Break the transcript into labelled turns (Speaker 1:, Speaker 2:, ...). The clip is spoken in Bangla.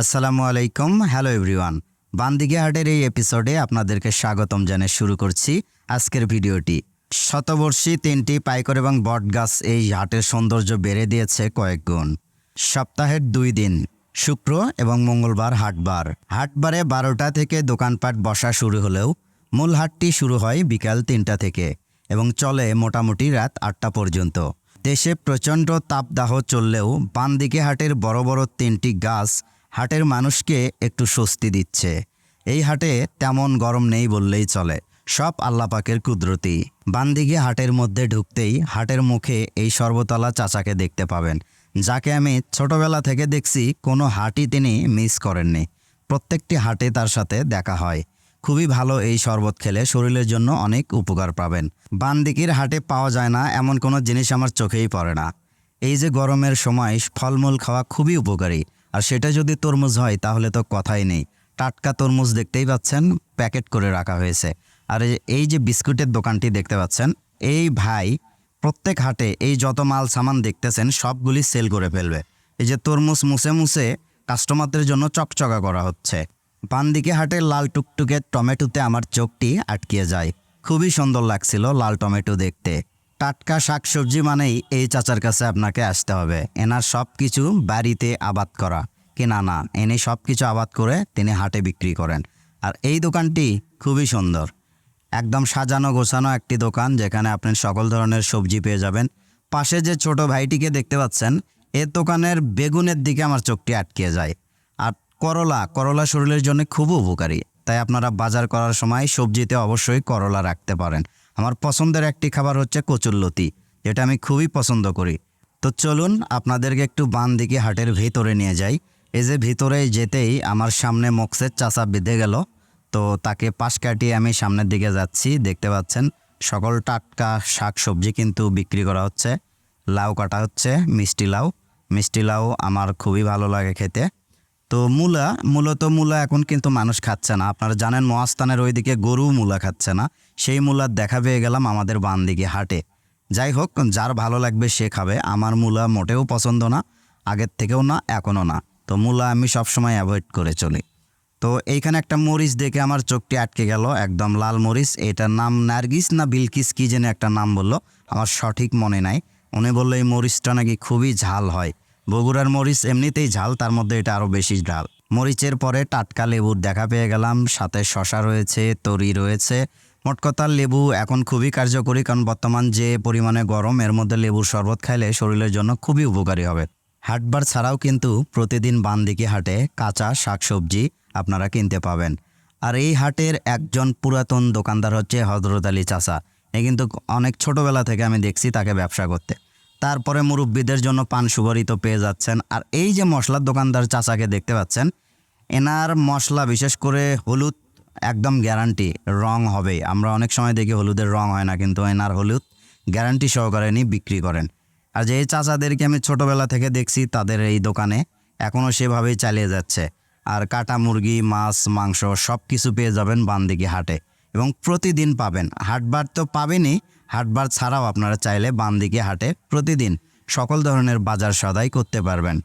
Speaker 1: আসসালামু আলাইকুম, হ্যালো এভরিওয়ান। বান্দিগে হাটের এই এপিসোডে আপনাদেরকে স্বাগতম জানিয়ে শুরু করছি আজকের ভিডিওটি। শতবর্ষী তিনটি পাইকর এবং বটগাছ এই হাটের সৌন্দর্য বেড়ে দিয়েছে কয়েক গুণ। সপ্তাহের দুই দিন, শুক্র এবং মঙ্গলবার হাটবার। হাটবারে বারোটা থেকে দোকানপাট বসা শুরু হলেও মূল হাটটি শুরু হয় বিকাল তিনটা থেকে এবং চলে মোটামুটি রাত আটটা পর্যন্ত। দেশে প্রচণ্ড তাপদাহ চললেও বানদিকে হাটের বড় বড় তিনটি গাছ হাটের মানুষকে একটু স্বস্তি দিচ্ছে। এই হাটে তেমন গরম নেই বললেই চলে। সব আল্লাপাকের কুদরতি। বানদিকে হাটের মধ্যে ঢুকতেই হাটের মুখে এই সর্বতলা চাচাকে দেখতে পাবেন। যাকে আমি ছোটবেলা থেকে দেখছি, কোনো হাটই তিনি মিস করেননি। প্রত্যেকটি হাটে তার সাথে দেখা হয়। খুবই ভালো এই শরবত খেলে শরীরের জন্য অনেক উপকার পাবেন। বানদিকির হাটে পাওয়া যায় না, এমন কোনো জিনিস আমার চোখেই পড়ে না। এই যে গরমের সময় ফলমূল খাওয়া খুবই উপকারী। আর সেটা যদি তরমুজ হয়, তাহলে তো কথাই নেই। টাটকা তরমুজ দেখতেই পাচ্ছেন, প্যাকেট করে রাখা হয়েছে। আর এই- যে বিস্কুটের দোকানটি দেখতে পাচ্ছেন, এই ভাই প্রত্যেক হাটে এই যত মাল সামান দেখতেছেন, সবগুলি সেল করে ফেলবে। এই যে তরমুজ মুছে মুছে কাস্টমারদের জন্য চকচকা করা হচ্ছে। বানদিকে হাটে লাল টুকটুকে টমেটোতে আমার চোখটি আটকিয়ে যায়। খুবই সুন্দর লাগছিল লাল টমেটো দেখতে। টাটকা শাকসবজি মানেই এই চাচার কাছে আপনাকে আসতে হবে। এনার সব কিছু বাড়িতে আবাদ করা। কেনা না এনে সব কিছু আবাদ করে তিনি হাটে বিক্রি করেন। আর এই দোকানটি খুবই সুন্দর। একদম সাজানো গোছানো একটি দোকান যেখানে আপনি সকল ধরনের সবজি পেয়ে যাবেন। পাশে যে ছোট ভাইটিকে দেখতে পাচ্ছেন, এ দোকানের বেগুনের দিকে আমার চোখটি আটকে যায়। আর করলা করলা শরীরের জন্য খুব উপকারী। তাই আপনারা বাজার করার সময় সবজিতে অবশ্যই করলা রাখতে পারেন। আমার পছন্দের একটি খাবার হচ্ছে কচুরলতি যেটা আমি খুবই পছন্দ করি। তো চলুন আপনাদেরকে একটু বান দিকে হাটের ভিতরে নিয়ে যাই। এই যে ভিতরে যেতেই আমার সামনে মক্সের চাচা বেঁধে গেল। তো তাকে পাশ কাটিয়ে আমি সামনের দিকে যাচ্ছি। দেখতে পাচ্ছেন, সকল টাটকা শাক সবজি কিন্তু বিক্রি করা হচ্ছে। লাউ কাটা হচ্ছে, মিষ্টি লাউ। মিষ্টি লাউ আমার খুবই ভালো লাগে খেতে। তো মূলা, মূলত মূলা এখন কিন্তু মানুষ খাচ্ছে না। আপনারা জানেন মহাস্থানের ওইদিকে গরু মূলা খাচ্ছে না। সেই মূলার দেখা পেয়ে গেলাম আমাদের বান দিকে হাটে। যাই হোক, যার ভালো লাগবে সে খাবে। আমার মূলা মোটেও পছন্দ না, আগের থেকেও না, এখনও না। তো মূলা আমি সবসময় অ্যাভয়েড করে চলি। তো এইখানে একটা মরিচ দেখে আমার চোখটি আটকে গেল, একদম লাল মরিচ। এটার নাম নার্গিস না বিলকিস, কি যেন একটা নাম বলল। আমার সঠিক মনে নাই। উনি বলল, এই মরিচটা নাকি খুবই ঝাল হয়। বগুড়ার মরিচ এমনিতেই ঝাল, তার মধ্যে এটা আরও বেশি ঝাল। মরিচের পরে টাটকা লেবুর দেখা পেয়ে গেলাম, সাথে শশা রয়েছে, তরি রয়েছে। মোট লেবু এখন খুবই কার্যকরী, কারণ বর্তমান যে পরিমাণে গরম, এর মধ্যে লেবুর শরবত খাইলে শরীরের জন্য খুবই উপকারী হবে। হাটবার ছাড়াও কিন্তু প্রতিদিন বানদিকে হাটে কাঁচা শাকসবজি আপনারা কিনতে পাবেন। আর এই হাটের একজন পুরাতন দোকানদার হচ্ছে হজরত আলী চাচা। এ কিন্তু অনেক ছোটবেলা থেকে আমি দেখছি তাকে ব্যবসা করতে। তারপরে মুরব্বীদের জন্য পান সুপারি তো পেয়ে যাচ্ছেন। আর এই যে মশলার দোকানদার চাচাকে দেখতে পাচ্ছেন, এনার মশলা বিশেষ করে হলুদ একদম গ্যারান্টি রং হবে আমরা অনেক সময় দেখি হলুদের রং হয় না, কিন্তু এনার হলুদ গ্যারান্টি সহকারে ইনি বিক্রি করেন। আর যে চাচাদেরকে আমি ছোটবেলা থেকে দেখছি, তাদের এই দোকানে এখনও সেভাবেই চালিয়ে যাচ্ছে। আর কাটা মুরগি, মাছ, মাংস সব কিছু পেয়ে যাবেন বানদিকে হাটে। এবং প্রতিদিন পাবেন। হাটবার তো পাবেনই হাটবার ছাড়াও আপনারা চাইলে বানদিকে হাটে প্রতিদিন সকল ধরনের বাজার সদাই করতে পারবেন।